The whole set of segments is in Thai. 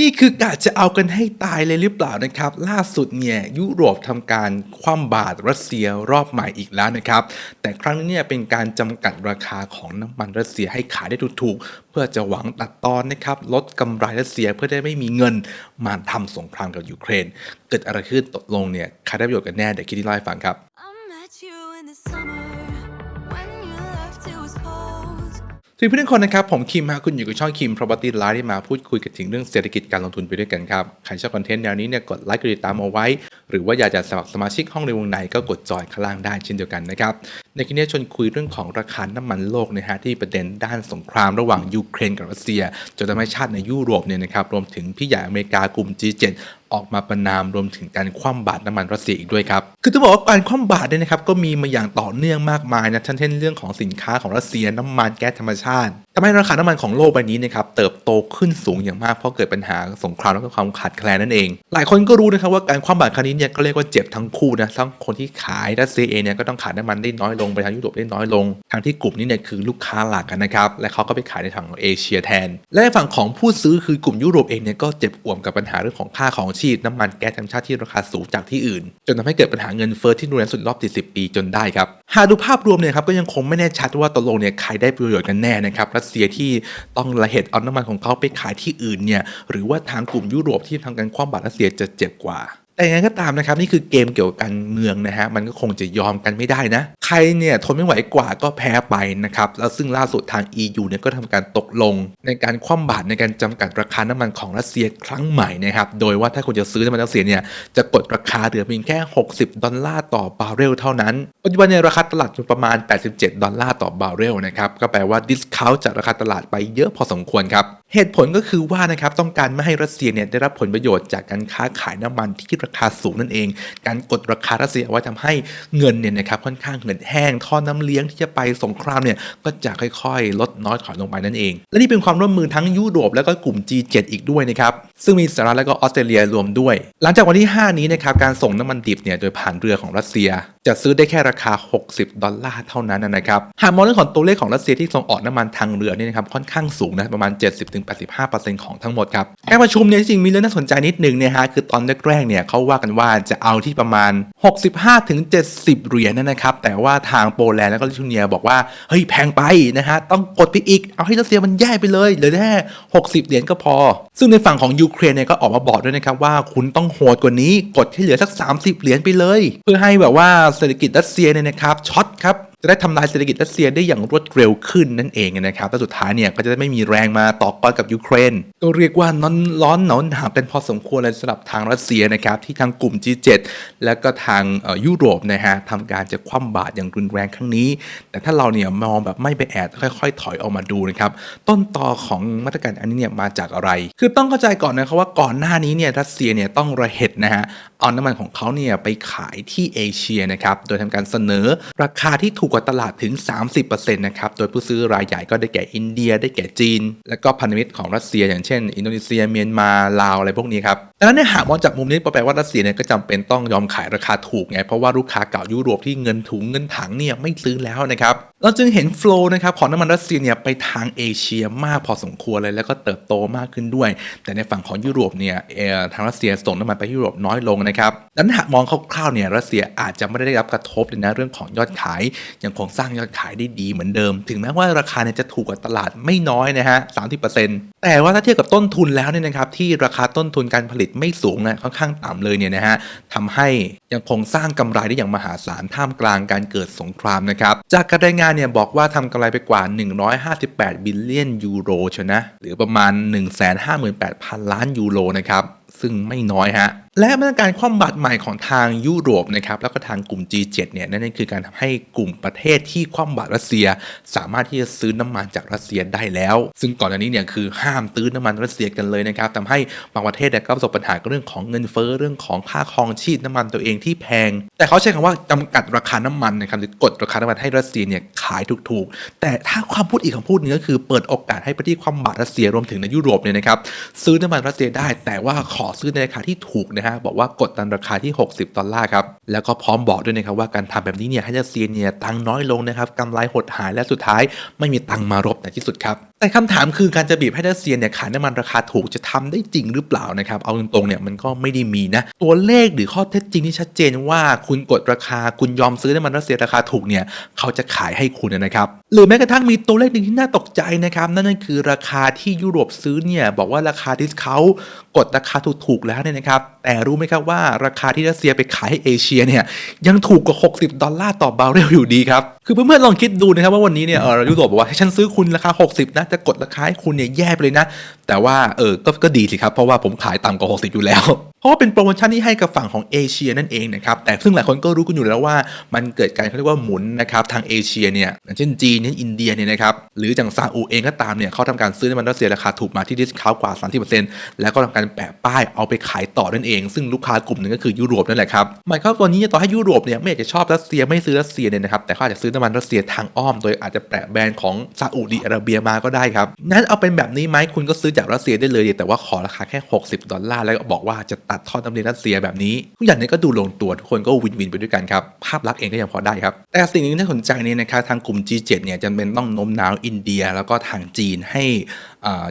นี่คือกะจะเอากันให้ตายเลยหรือเปล่านะครับ ล่าสุดเนี่ยยุโรปทำการคว่ำบาตรรัสเซียรอบใหม่อีกแล้วนะครับ แต่ครั้งนี้เนี่ยเป็นการจำกัดราคาของน้ำมันรัสเซียให้ขายได้ถูกๆ เพื่อจะหวังตัดตอนนะครับลดกำไรรัสเซียเพื่อได้ไม่มีเงินมาทำสงครามกับยูเครน เกิดอะไรขึ้นตกลงเนี่ยใครได้ประโยชน์กันแน่เดี๋ยวคิดที่เล่าให้ฟังครับ cold. สวัสดีเพื่อนคนนะครับ ผมคิมฮะคุณอยู่กับช่องคิม Property Live ที่มาพูดคุยกันถึงเรื่องเศรษฐกิจการลงทุนไปด้วยกันครับ ใครชอบคอนเทนต์แนวนี้เนี่ยกดไลค์กดติดตามเอาไว้ หรือว่าอยากจะสมัครสมาชิกห้องในวงในก็กดจอยข้างล่างได้เช่นเดียวกันนะครับ ในคลิปนี้ชวนคุยเรื่องของราคาน้ำมันโลกนะฮะที่ประเด็นด้านสงครามระหว่างยูเครนกับรัสเซียจนทำให้ชาติในยุโรปเนี่ยนะครับรวมถึงพี่ใหญ่อเมริกากลุ่ม G7 ออกมาประนามรวมถึงการคว่ำบาตรน้ำมันรัสเซียอีกด้วยครับ คือต้องบอกว่าการคว่ำบาตรเนี่ยนะครับก็มีมาอย่างต่อเนื่องมากมายนะเช่นเรื่องของสินค้าของรัสเซียน้ำมันแก๊สธรรมชาติทำให้ราคาน้ำมันของโลกใบนี้นะครับเติบโตขึ้นสูงอย่างมากเพราะเกิดปัญหาสงครามและความขาดแคลนนั่นเอง หลายคนก็รู้นะครับว่าการคว่ำบาตรครั้งนี้เนี่ยก็เรียกว่าเจ็บทั้งคู่นะทั้งคนที่ขายรัสเซียเองเนี่ยก็ต้องขายน้ำมันได้น้อยลงไปทางยุโรปได้น้อยลงทางที่กลุ่มนี้เนี่ยคือลูกค้าหลักกันนะครับและเขาก็ไปขายในทางของเอเชียแทน และในฝั่งของผู้ซื้อคือกลุ่มยุโรปเองเนี่ยก็เจ็บอ่วมกับปัญหาเรื่องของค่าของชีพน้ำมันแก๊สธรรมชาติที่ราคาสูงจากที่อื่น จนทำให้เกิดปัญหาเงินเฟ้อที่รุนแรงสุดรอบ 40 ปีจนได้ครับ หากดูภาพรวมเนี่ยครับก็ยังคงไม่แน่ชัดว่าตกลงเนี่ยใครได้ประโยชน์กันแน่นะครับรัสเซียที่ต้องระเหตุเอาน้ำมันของเขาไปขายที่อื่นเนี่ยหรือว่าทางกลุ่มยุโรปที่ทำการคว่ำบาตรรัสเซียจะเจ็บกว่าแต่ยังไงก็ตามนะครับนี่คือเกมเกี่ยวกับการเมืองนะฮะมันก็คงจะยอมกันไม่ได้นะ ใครเนี่ยทนไม่ไหวกว่าก็แพ้ไปนะครับ แล้วซึ่งล่าสุดทาง EU เนี่ยก็ทำการตกลง ในการคว่ำบาตรในการจำกัดราคาน้ำมันของรัสเซียครั้งใหม่นะครับ โดยว่าถ้าคุณจะซื้อน้ำมันรัสเซียเนี่ยจะกดราคาเหลือเพียงแค่ 60 ดอลลาร์ต่อบาร์เรลเท่านั้น ปัจจุบันเนี่ยราคาตลาดอยู่ประมาณ 87 ดอลลาร์ต่อบาร์เรลนะครับ ก็แปลว่าดิสคาวจากราคาตลาดไปเยอะพอสมควรครับ เหตุผลก็คือว่านะครับต้องการไม่ให้รัสเซียเนี่ยได้รับผลประโยชน์จากการค้าขายน้ำมันที่ราคาสูงนั่นเอง การกดราคารัสเซียไว้ทำให้เงินเนี่ยนะครับค่อนข้างเงินแห้งท่อน้ำเลี้ยงที่จะไปสงครามเนี่ยก็จะค่อยๆ ลดน้อยถอยลงไปนั่นเอง และนี่เป็นความร่วมมือทั้งยุโรปแล้วก็กลุ่ม G7 อีกด้วยนะครับซึ่งมีสหรัฐและก็ออสเตรเลียรวมด้วย หลังจากวันที่ 5 นี้นะครับการส่งน้ำมันดิบเนี่ยโดยผ่านเรือของรัสเซีย จะซื้อได้แค่ราคา 60 ดอลลาร์เท่านั้นนะครับหากมองเรื่องของตัวเลขของรัสเซียที่ส่งออกน้ำมันทางเรือเนี่ยนะครับค่อนข้างสูงนะประมาณ 70-85%ของทั้งหมดครับการประชุมเนี่ยจริงมีเรื่องน่าสนใจนิดนึงเนี่ยฮะคือตอนแรกๆเนี่ยเขาว่ากันว่าจะเอาที่ประมาณ 65-70 เหรียญนะครับแต่ว่าว่าทางโปแลนด์แล้วก็ลิทัวเนียบอกว่าเฮ้ยแพงไปนะฮะต้องกดไปอีกเอาให้รัสเซียมันแย่ไปเลยเหลือแค่60 เหรียญก็พอ ซึ่งในฝั่งของยูเครนเนี่ยก็ออกมาบอกด้วยนะครับว่าคุณต้องโหดกว่านี้กดให้เหลือสัก 30 เหรียญไปเลย เพื่อให้แบบว่าเศรษฐกิจรัสเซียเนี่ยนะครับช็อตครับจะได้ทำลายเศรษฐกิจรัสเซียได้อย่างรวดเร็วขึ้นนั่นเองนะครับและสุดท้ายเนี่ยก็จะได้ไม่มีแรงมาต่อกรกับยูเครน ก็เรียกว่าน้อนร้อนหนาวหนาวกันพอสมควรเลยสำหรับทางรัสเซียนะครับที่ทางกลุ่ม G7 แล้วก็ทางยุโรปนะฮะทำการจะคว่ำบาตรอย่างรุนแรงครั้งนี้ แต่ถ้าเราเนี่ยมองแบบไม่ไปแอดค่อย ๆ ถอยออกมาดูนะครับต้นตอของมาตรการอันนี้เนี่ยมาจากอะไร คือต้องเข้าใจก่อนนะครับว่าก่อนหน้านี้เนี่ยรัสเซียเนี่ยต้องระเหตุนะฮะเอาน้ำมันของเขาเนี่ยไปขายที่เอเชียนะครับโดยทำการเสนอราคาที่ถูกกว่าตลาดถึง 30%นะครับ โดยผู้ซื้อรายใหญ่ก็ได้แก่อินเดีย ได้แก่จีน และก็พันธมิตรของรัสเซีย อย่างเช่น อินโดนีเซีย เมียนมา ลาว อะไรพวกนี้ครับ ดังนั้นเนี่ยหากมองจากมุมนี้แปลว่ารัสเซียเนี่ยก็จำเป็นต้องยอมขายราคาถูกไง เพราะว่าลูกค้าเก่ายุโรปที่เงินถุงเงินถังเนี่ยไม่ซื้อแล้วนะครับ เราจึงเห็นโฟล์นะครับของน้ำมันรัสเซียเนี่ยไปทางเอเชียมากพอสมควรเลย แล้วก็เติบโตมากขึ้นด้วย แต่ในฝั่งของยุโรปเนี่ยทางรัสเซียส่งน้ำมันไปยุโรปน้อยลงนะครับดังนั้นหากมองคร่าวๆเนี่ยรัสเซียอาจจะไม่ได้รับกระทบเลยนเรื่องของยอดขายยังคงสร้างยอดขายได้ดีเหมือนเดิม ถึงแม้ว่าราคาเนี่ยจะถูกกว่าตลาดไม่น้อยนะฮะ30%แต่ว่าถ้าเทียบกับต้นทุนแล้วเนี่ยนะครับที่ราคาต้นทุนการผลิตไม่สูงนะค่อนข้างต่ำเลยเนี่ยนะฮะทำให้ยังคงสร้างกำไรได้อย่างมหาศาลท่ามกลางการเกิดสงครามนะครับจากการรายงานเนี่ยบอกว่าทำกำไรไปกว่า 158 บิลเลียนยูโรชนะหรือประมาณ 158,000 ล้านยูโรนะครับ ซึ่งไม่น้อยฮะและมาตรการคว่ำบาตรใหม่ของทางยุโรปนะครับแล้วก็ทางกลุ่ม G7 เนี่ยนั่นคือการทำให้กลุ่มประเทศที่คว่ำบาตรรัสเซีย สามารถที่จะซื้อน้ำมันจากรัสเซียได้แล้ว ซึ่งก่อนหน้านี้เนี่ยคือห้ามตื้อน้ำมันรัสเซียกันเลยนะครับทำให้บางประเทศเนี่ยก็ประสบปัญหากับเรื่องของเงินเฟ้อเรื่องของค่าครองชีพน้ำมันตัวเองที่แพง แต่เขาใช้คำว่าจำกัดราคาน้ำมันนะครับหรือกดราคาน้ำมันให้รัสเซียเนี่ยขายถูกๆ แต่ถ้าความพูดอีกคำพูดหนึงก็คือเปิดโอกาสให้ประเทศคว่ำบาตรรัสเซียรวมถึงในยุโรปเนี่ยนะครับซื้อน้ำมันรัสเซียได้แต่ว่าขอซื้อในราคาที่ถูกนะฮะบอกว่ากดตามราคาที่ 60 ดอลลาร์ครับแล้วก็พร้อมบอกด้วยนะครับว่าการทำแบบนี้เนี่ยให้รัสเซียเนี่ยตังน้อยลงนะครับกำไรหดหายและสุดท้ายไม่มีตังมารบในที่สุดครับแต่คำถามคือการจะบีบให้รัสเซียเนี่ยขายน้ำมันราคาถูกจะทำได้จริงหรือเปล่านะครับ เอาตรงๆเนี่ยมันก็ไม่ได้มีนะ ตัวเลขหรือข้อเท็จจริงที่ชัดเจนว่าคุณกดราคาคุณยอมซื้อน้ำมันรัสเซียราคาถูกเนี่ยเขาจะขายให้คุณนะครับ หรือแม้กระทั่งมีตัวเลขหนึ่งที่น่าตกใจนะครับ นั่นก็คือราคาที่ยุโรปซื้อเนี่ยบอกว่าราคาที่เขากดราคาถูกๆแล้วเนี่ยนะครับ แต่รู้ไหมครับว่าราคาที่รัสเซียไปขายให้เอเชียเนี่ยยังถูกกว่า 60 ดอลลาร์ต่อบาร์เรลอยู่ดีครับคือเพื่อนๆลองคิดดูนะครับว่าวันนี้เนี่ยยุโรปบอกว่าให้ฉันซื้อคุณราคา 60นะจะกดราคาให้คุณเนี่ยแย่ไปเลยนะแต่ว่าเออก็ก็ดีสิครับ เพราะว่าผมขายต่ำกว่า 60 อยู่แล้ว เพราะว่าเป็นโปรโมชั่นที่ให้กับฝั่งของเอเชียนั่นเองนะครับ แต่ซึ่งหลายคนก็รู้กันอยู่แล้วว่า มันเกิดการเขาเรียกว่าหมุนนะครับ ทางเอเชียเนี่ยเช่นจีนเนี่ยอินเดียเนี่ยนะครับ หรืออย่างซาอุเองก็ตามเนี่ยเขาทำการซื้อน้ำมันรัสเซียราคาถูกมาที่ดิสคาวกว่า 30%แล้วก็ทำการแปะป้ายเอาไปขายต่อนั่นเอง ซึ่งลูกค้ากลุ่มหนึ่งก็คือยุโรปนั่นแหละครับหมายความว่านนี้ต่อให้ยุโรปเนี่ยไม่อยากจะชอบรัสเซียไม่ซื้อรัสเซียเนี่ยนะครับแต่เขาอาจจะซื้อน้ำมันรัสเซียทางอ้อม โดยอาจจะแปะแบรนด์ของซาอุดิอาระเบียมาก็ได้ครับงั้นเอาเป็นแบบนี้ไหมคุณก็ซื้อจากรัสเซียได้เลย แต่ว่าขอราคาแค่ 60 ดอลลาร์ แล้วก็บอกว่าจะตัดทอดน้ำเลี้ยงรัสเซียแบบนี้ ทุกอย่างนี้ก็ดูลงตัวทุกคนก็วินวินไปด้วยกันครับ ภาพลักษณ์เองก็ยังพอได้ครับ แต่สิ่งหนึงที่น่าสนใจเนี่ยนะครับทางกลุ่ม G7 เนี่ยจำเป็นต้องโน้มน้าวอินเดีย แล้วก็ทางจีนให้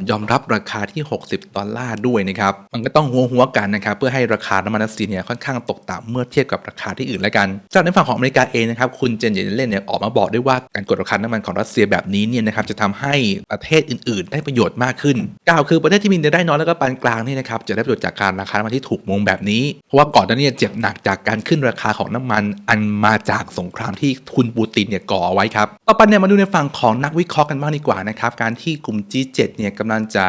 ยอมรับราคาที่ 60 ดอลลาร์ด้วยนะครับ มันก็ต้องหัวหัวกันนะครับ เพื่อให้ราคาน้ำมันรัสเซียเนี่ยค่อนข้างตกต่ำเมื่อเทียบกับราคาที่อื่นแล้วกัน จากในฝั่งของอเมริกาเองนะครับ คุณเจนเยเลนเนี่ยออกมาบอกด้วยว่าการกดราคาน้ำมันของรัสเซียแบบนี้เนี่ยนะครับจะทำให้ประเทศอื่น ๆ ได้ประโยชน์มากขึ้นกล่าวคือประเทศที่มีรายได้น้อยแล้วก็ปานกลางนี่นะครับจะได้ประโยชน์จากการราคาน้ำมันที่ถูกมงแบบนี้ เพราะว่าก่อนหน้านี้เจ็บหนักจากการขึ้นราคาของน้ำมันอันมาจากสงครามที่คุณปูตินเนี่ยก่อเอาไว้ครับต่อไปเนี่ยมาดูในฝั่งของนักวิเคราะห์กันบ้างดีกว่านะครับการที่กลุ่ม G7 เนี่ยกำลังจะ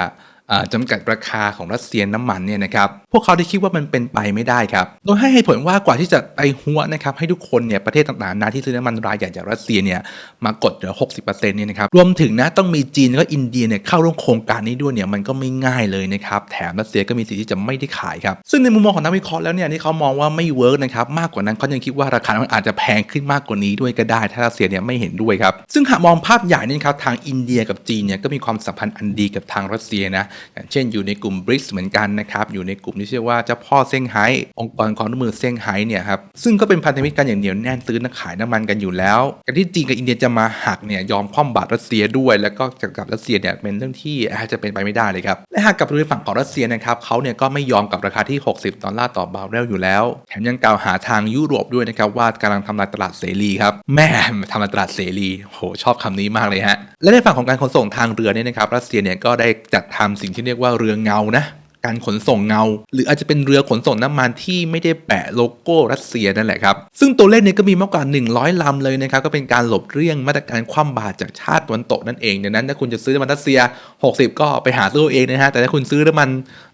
จำกัดราคาของรัสเซียน้ำมันเนี่ยนะครับพวกเขาได้คิดว่ามันเป็นไปไม่ได้ครับโดยให้เหตุผลว่ากว่าที่จะไปหัวนะครับให้ทุกคนเนี่ยประเทศต่างๆนาที่ซื้อน้ำมันรายใหญ่จากรัสเซียเนี่ยมากดเหลือ 60%เนี่ยนะครับรวมถึงนะต้องมีจีนแล้วก็อินเดียเนี่ยเข้าร่วมโครงการนี้ด้วยเนี่ยมันก็ไม่ง่ายเลยนะครับแถมรัสเซียก็มีสิทธิ์ที่จะไม่ได้ขายครับซึ่งในมุมมองของนักวิเคราะห์แล้วเนี่ยที่เขามองว่าไม่เวิร์กนะครับมากกว่านั้นเขายังคิดว่าราคามันอาจจะแพงขึ้นมากกว่านี้ด้วยก็ได้ ถ้ารัสเซียเนี่ยไม่เห็นด้วยครับซึ่งหากมองภาพใหญ่นี่ครับทางอินเดียกับจีนเนี่ยก็มีความสัมพันธ์อันดีกับทางรัสเซียนะอย่างเช่นอยู่ในกลุ่มบริกเหมือนกันนะครับ อยู่ในกลุ่มที่ชื่อว่าเจ้าพ่อเซี่ยงไฮ้องค์กรความร่วมมือเซี่ยงไฮ้เนี่ยครับซึ่งก็เป็นพันธมิตรกันอย่างเหนียวแน่นซื้อและขายน้ำมันกันอยู่แล้วการที่จีนกับอินเดียจะมาหักเนี่ยยอมคว่ำบาตรรัสเซียด้วย แล้วก็จะกับรัสเซียเนี่ยเป็นเรื่องที่อาจจะเป็นไปไม่ได้เลยครับและหากกับดูในฝั่งของรัสเซียนะครับเขาเนี่ยก็ไม่ยอมกับราคาที่ 60 ดอลลาร์ต่อบาร์เรลอยู่แล้ว แถมยังกล่าวหาทางยุโรปด้วยนะครับว่ากำลังทำลายตลาดเสรีครับแม่ทำลายตลาดเสรีโหชอบคำนี้มากเลยฮะและในฝั่งของการขนส่งทางเรือเนี่ยนะครับรัสเซียเนี่ยก็ได้จัดทำสิ่ิ่งที่เรียกว่าเรือเงานะ การขนส่งเงา หรืออาจจะเป็นเรือขนส่งน้ำมันที่ไม่ได้แปะโลโก้รัสเซียนั่นแหละครับซึ่งตัวเลขนี้ก็มีมากกว่า 100ลำเลยนะครับก็เป็นการหลบเลี่ยงมาตรการคว่ำบาตรจากชาติตะวันตกนั่นเองดังนั้นถ้าคุณจะซื้อน้ำมันรัสเซีย 60 ก็ไปหาซื้อเองนะฮะแต่ถ้าคุณซื้อน้ำมัน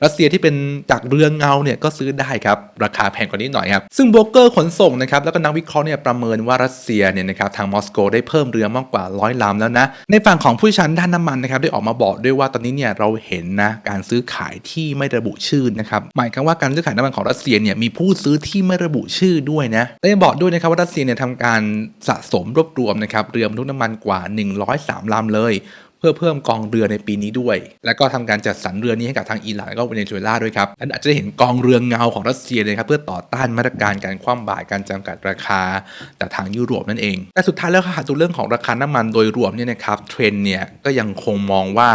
รัสเซียที่เป็นจากเรือเงาเนี่ยก็ซื้อได้ครับราคาแพงกว่านี้หน่อยครับซึ่งโบรกเกอร์ขนส่งนะครับแล้วก็นักวิเคราะห์เนี่ยประเมินว่ารัสเซียเนี่ยนะครับทางมอสโกได้เพิ่มเรือมากกว่า100ลำแล้วนะในฝั่งของผู้ชี่ยวชาญด้านน้ำมันนะครับได้ออกมาบอกด้วยว่าตอนนี้เนี่ยเราเห็นนะการซื้อขายที่ไไม่ระบุชื่อนะครับหมายความว่าการซื้อขายน้ำมันของรัสเซียเนี่ยมีผู้ซื้อที่ไม่ระบุชื่อด้วยนะและยังบอกด้วยนะครับว่ารัสเซียเนี่ยทำการสะสมรวบรวมนะครับเรือบรรทุกน้ำมันกว่า 103ลำเลย พื่อเพิ่มกองเรือในปีนี้ด้วย แล้วก็ทำการจัดสรรเรือนี้ให้กับทางอิหร่านแล้วก็เวเนซุเอลาด้วยครับและอาจจะได้เห็นกองเรือเงาของรัสเซียเลยครับเพื่อต่อต้านมาตรการการคว่ำบาตรการจำกัดราคาจากทางยุโรปนั่นเอง แต่สุดท้ายแล้วค่ะตัวเรื่องของราคาน้ำมันโดยรวมเนี่ยนะครับเทรนเนี่ยก็ยังคงมองว่า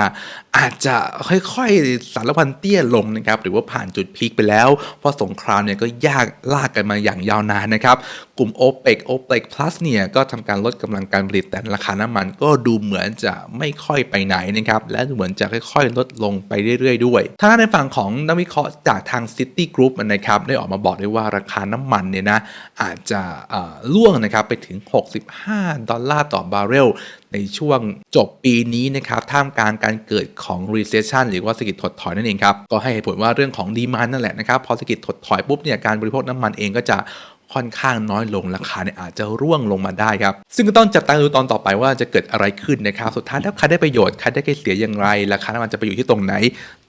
อาจจะค่อยๆสารพันเตี้ยลงนะครับหรือว่าผ่านจุดพีคไปแล้ว เพราะสงครามเนี่ยก็ยากลากกันมาอย่างยาวนานนะครับกลุ่ม OPEC OPEC Plus เนี่ยก็ทำการลดกำลังการผลิตแต่ราคาน้ำมันก็ดูเหมือนจะไม่ค่อยไปไหนนะครับและเหมือนจะค่อยๆ ลดลงไปเรื่อยๆ ด้วยทางด้านในฝั่งของนักวิเคราะห์จากทาง City Group นะครับได้ออกมาบอกด้วยว่าราคาน้ำมันเนี่ยนะอาจจะล่วงนะครับไปถึง 65 ดอลลาร์ต่อบาร์เรลในช่วงจบปีนี้นะครับท่ามกลางการเกิดของ recession หรือว่าเศรษฐกิจถดถอยนั่นเองครับ ก็ให้เหตุผลว่าเรื่องของดีมานนั่นแหละนะครับ พอเศรษฐกิจถดถอยปุ๊บเนี่ยการบริโภคน้ำมันเองก็จะ ค่อนข้างน้อยลงราคาเนี่ยอาจจะร่วงลงมาได้ครับ ซึ่งก็ต้องจับตาดูตอนต่อไปว่าจะเกิดอะไรขึ้นนะครับ สุดท้ายแล้วใครได้ประโยชน์ใครได้เสียอย่างไร ราคาน้ำมันจะไปอยู่ที่ตรงไหน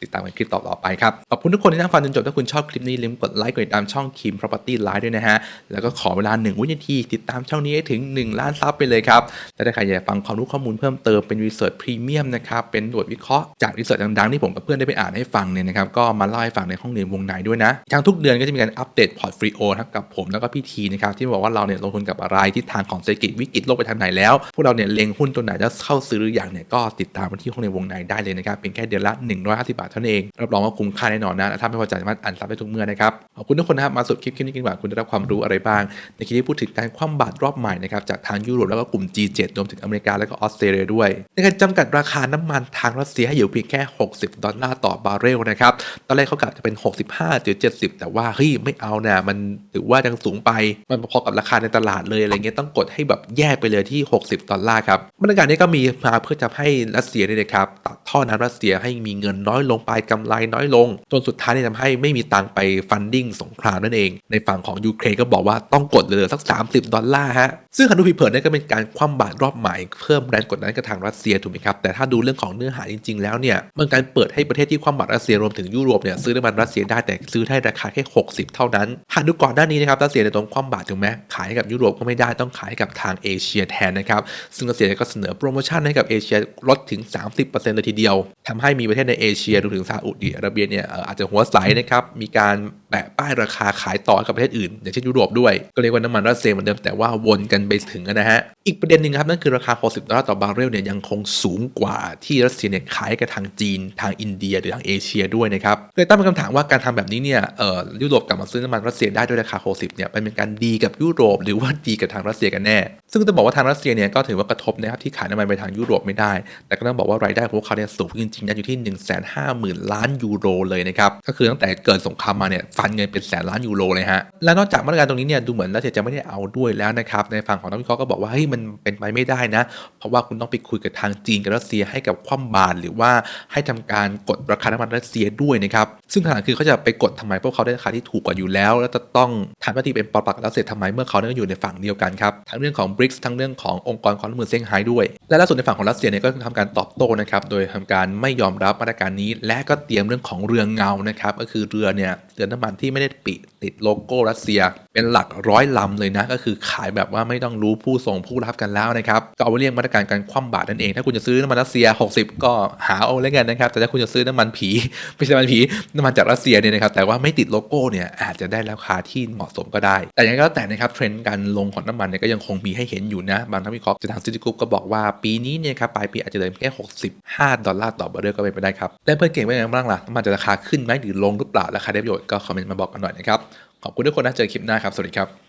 ติดตามกันคลิปต่อๆไปครับ ขอบคุณทุกคนที่นั่งฟังจนจบถ้าคุณชอบคลิปนี้ลืมกดไลค์กดติดตามช่องคิม Property Live ด้วยนะฮะ แล้วก็ขอเวลา 1 วินาที ติดตามช่องนี้ให้ถึง 1 ล้านซับไปเลยครับและถ้าใครอยากฟังความรู้ข้อมูลเพิ่มเติมเป็นรีเสิร์ชพรีเมียมนะครับเป็นบทวิเคราะห์จากรีเสิร์ชดังๆที่ผมกับเพื่อนได้ไปอ่านให้ฟังเนี่ยนะครับก็มาเล่าให้ฟังในห้องเรียนวงในด้วยนะทางทุกเดือนก็จะมีการอัปเดตพอร์ตฟรีโอทั้งกับผมแล้วก็พิธีนะครับที่บอกว่าเราเนี่ยลงทุนกับอะไรทิศทางของเศรษฐกิจวิกฤตโลกไปทางไหนแล้ว พวกเราเนี่ยเล็งหุ้นตัวไหนจะเข้าซื้อหรือยังเนี่ยก็ติดตามมาที่ห้องในวงในได้เลยนะครับเพียงแค่เดือนละ 150 บาทเท่านั้นเองรับรองว่าคุ้มค่าแน่นอนนะและถ้าไม่พอใจสามารถอ่านซับได้ทุกเมื่อนะครับขอบคุณทุกคนนะครับมาสุดคลิปคลิปนี้กันว่าคุณได้รับความรู้อะไรบ้าง ในคลิปนี้พูดถึงการคว่ำบาตรรอบใหม่นะครับจากทางยุโรปแล้วก็กลุ่ม G7 รวมถึงอเมริกาแล้วก็ออสเตรเลียด้วย ในการจำกัดราคาน้ำมันทางรัสเซียให้อยู่เพียงแค่ 60 ดอลลาร์ต่อบาร์เรลนะครับตอนแรกเขากะจะเป็น 65หรือ70 แต่ว่าเฮ้ยไม่เอานะมันถือว่ายังสูงไป มันพอกับราคาในตลาดเลยอะไรเงี้ยต้องกดให้แบบแยกไปเลยที่ 60 ดอลลาร์ครับมาตรการนี้ก็มีมาเพื่อจะให้รัสเซียเนี่ยนะครับตัดท่อน้ำรัสเซียให้มีเงินน้อยลงไปกำไรน้อยลง จนสุดท้ายเนี่ยทำให้ไม่มีตังไปฟันดิ้งสงครามนั่นเอง ในฝั่งของยูเครนก็บอกว่าต้องกดเหลือสัก 30 ดอลลาร์ฮะซึ่งฮันดูผิเผินนี่ก็เป็นการคว่ำบาตรรอบใหม่เพิ่มแรงกดดันกับทางรัสเซียถูกไหมครับแต่ถ้าดูเรื่องของเนื้อหาจริง ๆ แล้วเนี่ยมันการเปิดให้ประเทศที่คว่ำบาตรรัสเซียรวมถึงยุโรปเนี่ยซื้อน้ำมันรัสเซียได้แต่ซื้อได้ราคาแค่ 60 เท่านั้นหากดูก่อนหน้านี้นะครับรัสเซียในตรงคว่ำบาตรถูกไหมขายให้กับยุโรปก็ไม่ได้ต้องขายให้กับทางเอเชียแทนนะครับ ซึ่งรัสเซียก็เสนอโปรโมชั่นให้กับเอเชียลดถึง 30%เลยทีเดียวทำให้มีประเทศในเอเชียรวมถึงซาอุดิอาระเบียเนี่ยอาจจะหัวใสนะครับมีการแปะป้ายราคาขายต่อให้กับประเทศอื่น อย่างเช่นยุโรปด้วย ก็เรียกว่าน้ำมันรัสเซียเหมือนเดิมแต่ว่าวนกันไปถึงนะฮะอีกประเด็นหนึ่งครับนั่นคือราคา 60 ดอลลาร์ต่อบาร์เรลเนี่ยยังคงสูงกว่าที่รัสเซียเนี่ยขายกับทางจีน ทางอินเดียหรือทางเอเชียด้วยนะครับเลยตั้งเป็นคำถามว่าการทำแบบนี้เนี่ยเอ่อยุโรปกลับมาซื้อน้ำมันรัสเซียได้ด้วยราคา 60 เนี่ยมันเป็นการดีกับยุโรป หรือว่าดีกับทางรัสเซียกันแน่ ซึ่งต้องบอกว่าทางรัสเซียเนี่ยก็ถือว่ากระทบนะครับที่ขายน้ำมันไปทางยุโรปไม่ได้ แต่ก็ต้องบอกว่ารายได้ของพวกเขาเนี่ยสูงจริงๆนะอยู่ที่ 1 5 0 0 0 0 ล้านยูโรเลยนะครับก็คือตั้งแต่เกิดสงครามมาเนี่ยฟันเงินเป็นแสนล้านยูโรเลยฮะและนอกจากมาตรการตรงนี้เนี่ยดูเหมือนรัสเซียจะไม่ได้เอาด้วยแล้วนะครับในฝั่งของนักวิเคราะห์ก็บอกว่าเฮ้ยมันเป็นไปไม่ได้นะ เพราะว่าคุณต้องไปคุยกับทางจีนกับรัสเซียให้กับคว่ำบาตรหรือว่าให้ทำการกดราคาน้ำมันรัสเซียด้วยนะครับซึ่งคำถามคือเขาจะไปกดทำไมพราะเขาได้ราคาที่ถูกกว่าอยู่แล้ว แล้วจะต้องทำหน้าที่เป็นปลปักษ์รัสเซียทำไมเมื่อเขาเนี่ยอยู่ในฝั่งเดียวกันครับทั้งเรื่องของ BRICS ทั้งเรื่องขององค์กรความร่วมมือเซี่ยงไฮ้ด้วย และล่าสุดในฝั่งของรัสเซียเนี่ยก็ทำการตอบโต้นะครับโดยทำการไม่ยอมรับมาตรการนี้ และก็เตรียมเรื่องของเรือเงานะครับก็คือเรือเนี่ยเรือน้ำมันที่ไม่ได้ปิดติดโลโก้รัสเซีย เป็นหลักร้อยลำเลยนะ ก็คือขายแบบว่าไม่ต้องรู้ผู้ส่งผู้รับกันแล้วนะครับ ก็เอาไว้เรียกมาตรการการคว่ำบาตรนั่นเอง ถ้าคุณจะซื้อน้ำมันรัสเซีย 60 ก็หาเอาแล้วกันนะครับ แต่ถ้าคุณจะซื้อน้ำมันผีไม่ใช่น้ำมันผีน้ำมันจากรัสเซียเนี่ยนะครับแต่ว่าไม่ติดโลโก้เนี่ยอาจจะได้ราคาที่เหมาะสมก็ได้ แต่อย่างไรก็แล้วแต่นะครับเทรนด์การลงของน้ำมันเนี่ยก็ยังคงมีให้เห็นอยู่นะบางท่านวิเคราะห์จากทางซิตี้กรุ๊ปก็บอกว่าปีนี้เนี่ยครับปลายปีอาจจะเดินแค่ 65 ดอลลาร์ต่อบาร์เรลก็เป็นไปได้ครับและเพื่อนเก่งว่าอย่างไรบ้างล่ะน้ำมันจะราคาขึ้นไหมหรือลงหรือเปล่าราคาได้ประโยชน์ก็คอมเมนต์มาบอกกันหน่อยนะครับ ขอบคุณทุกคนนะเจอคลิปหน้าครับ สวัสดีครับ